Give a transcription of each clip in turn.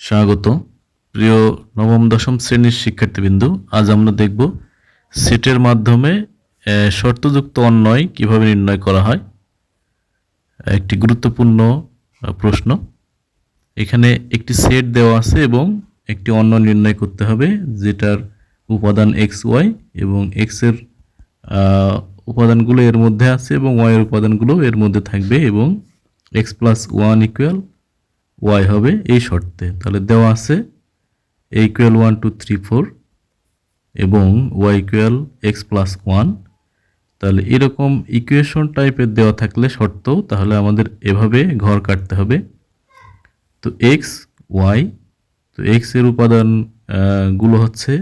স্বাগত। প্রিয় নবম দশম শ্রেণির শিক্ষার্থীবৃন্দু আজ আমরা দেখব সেটের মাধ্যমে শর্তযুক্ত অন্যয় কীভাবে নির্ণয় করা হয়। একটি গুরুত্বপূর্ণ প্রশ্ন। এখানে একটি সেট দেওয়া আছে এবং একটি অন্য নির্ণয় করতে হবে যেটার উপাদান এক্স ওয়াই এবং এক্সের আহ, উপাদানগুলো এর মধ্যে আছে এবং ওয়াই এর উপাদানগুলো এর মধ্যে থাকবে এবং x plus one equal y হবে এই শর্তে। তাহলে দেওয়া আছে a equal one two three four এবং y equal x plus one তাহলে এরকম ইকুয়েশন টাইপের দেওয়া থাকলে শর্ত তাহলে আমাদের এভাবে ঘর কাটতে হবে। তো এক্স ওয়াই তো এক্সের উপাদান আহ, গুলো হচ্ছে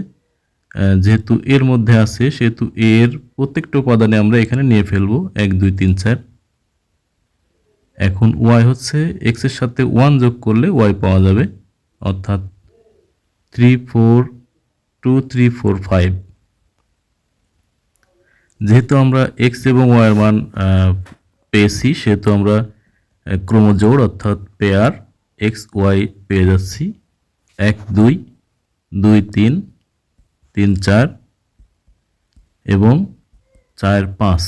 যেহেতু এর মধ্যে আছে সেহেতু এর প্রত্যেকটা উপাদানে আমরা এখানে নিয়ে ফেলব। এক দুই তিন চার। এখন ওয়াই হচ্ছে এক্সের সাথে ওয়ান যোগ করলে ওয়াই পাওয়া যাবে, অর্থাৎ three four two three four five যেহেতু আমরা এক্স এবং ওয়াইয়ের মান পেয়েছি, সেহেতু আমরা ক্রমজোড় অর্থাৎ পেয়ার এক্স ওয়াই পেয়ে যাচ্ছি। এক, দুই দুই, তিন তিন, চার এবং চার, পাঁচ।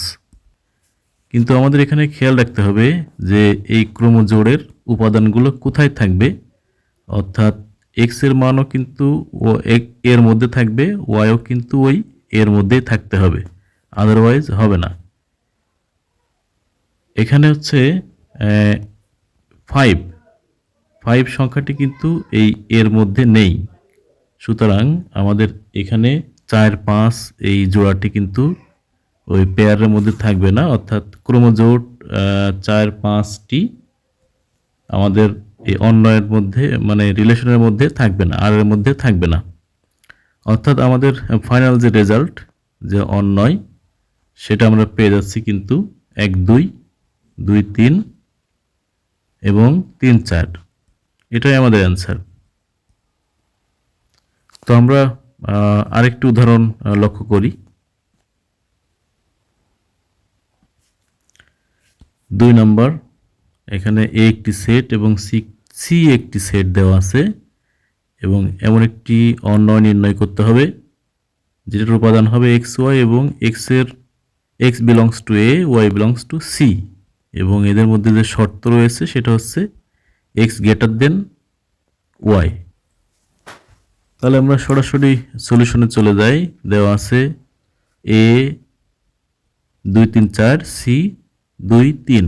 কিন্তু আমাদের এখানে খেয়াল রাখতে হবে যে এই ক্রমজোড়ের উপাদানগুলো কোথায় থাকবে। অর্থাৎ এক্সের মানও কিন্তু ও এর মধ্যে থাকবে ওয়াইও কিন্তু ওই এর মধ্যেই থাকতে হবে। আদারওয়াইজ হবে না। এখানে হচ্ছে ফাইভ ফাইভ সংখ্যাটি কিন্তু এই এর মধ্যে নেই। সুতরাং আমাদের এখানে চার, পাঁচ এই জোড়াটি কিন্তু ওই পেয়ারের মধ্যে থাকবে না, অর্থাৎ ক্রমজোট চার পাঁচটি আমাদের এই অন্যয়ের মধ্যে মানে রিলেশনের মধ্যে থাকবে না, আর এর মধ্যে থাকবে না। অর্থাৎ আমাদের ফাইনাল যে রেজাল্ট যে অন্যয়, সেটা আমরা পেয়ে যাচ্ছি কিন্তু এক, দুই দুই, তিন এবং তিন, চার। এটাই আমাদের অ্যান্সার তো আমরা আরেকটি উদাহরণ লক্ষ্য করি। দুই নম্বর, এখানে এ একটি সেট এবং সি সি একটি সেট দেওয়া আছে এবং এমন একটি অন্যয় নির্ণয় করতে হবে যেটার উপাদান হবে এক্স ওয়াই এবং এক্সের x belongs to a y belongs to c এবং এদের মধ্যে যে শর্ত রয়েছে সেটা হচ্ছে এক্স গ্রেটার দেন ওয়াই তাহলে আমরা সরাসরি সলিউশনে চলে যাই। দেওয়া আছে এ দুই, তিন, চার সি দুই, তিন।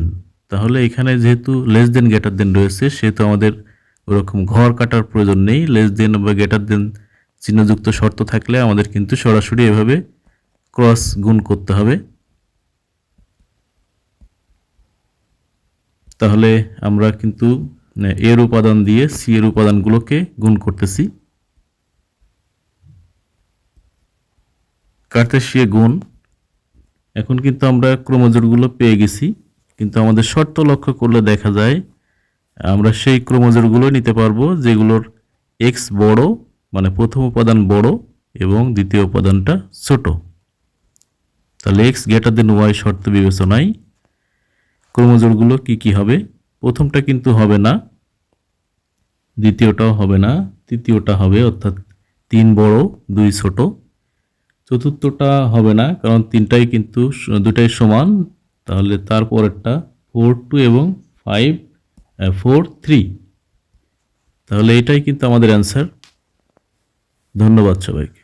তাহলে এখানে যেহেতু লেস দেন গ্রেটার দেন রয়েছে, সেহেতু আমাদের ওরকম ঘর কাটার প্রয়োজন নেই। লেস দেন বা গ্রেটার দেন চিহ্নযুক্ত শর্ত থাকলে আমাদের কিন্তু সরাসরি এভাবে ক্রস গুণ করতে হবে। তাহলে আমরা কিন্তু এর উপাদান দিয়ে সি এর উপাদানগুলোকে গুণ করতেছি। কার্তেশীয় গুণ এখন কিন্তু আমরা ক্রোমোজোরগুলো পেয়ে গেছি, কিন্তু আমাদের শর্ত লক্ষ্য করলে দেখা যায় আমরা সেই ক্রোমোজোরগুলো নিতে পারব যেগুলোর এক্স বড় মানে প্রথম উপাদান বড় এবং দ্বিতীয় উপাদানটা ছোট। তাহলে এক্স গ্রেটার দেন ওয়াই শর্ত বিবেচনায় ক্রোমোজোরগুলো কি কি হবে? প্রথমটা কিন্তু হবে না, দ্বিতীয়টাও হবে না, তৃতীয়টা হবে অর্থাৎ তিন বড়, দুই ছোট। চতুর্থটা হবে না, কারণ তিনটাই কিন্তু দুটাই সমান। তাহলে তারপরেরটা ফোর টু এবং ফাইভ ফোর থ্রি তাহলে এটাই কিন্তু আমাদের অ্যান্সার ধন্যবাদ সবাইকে।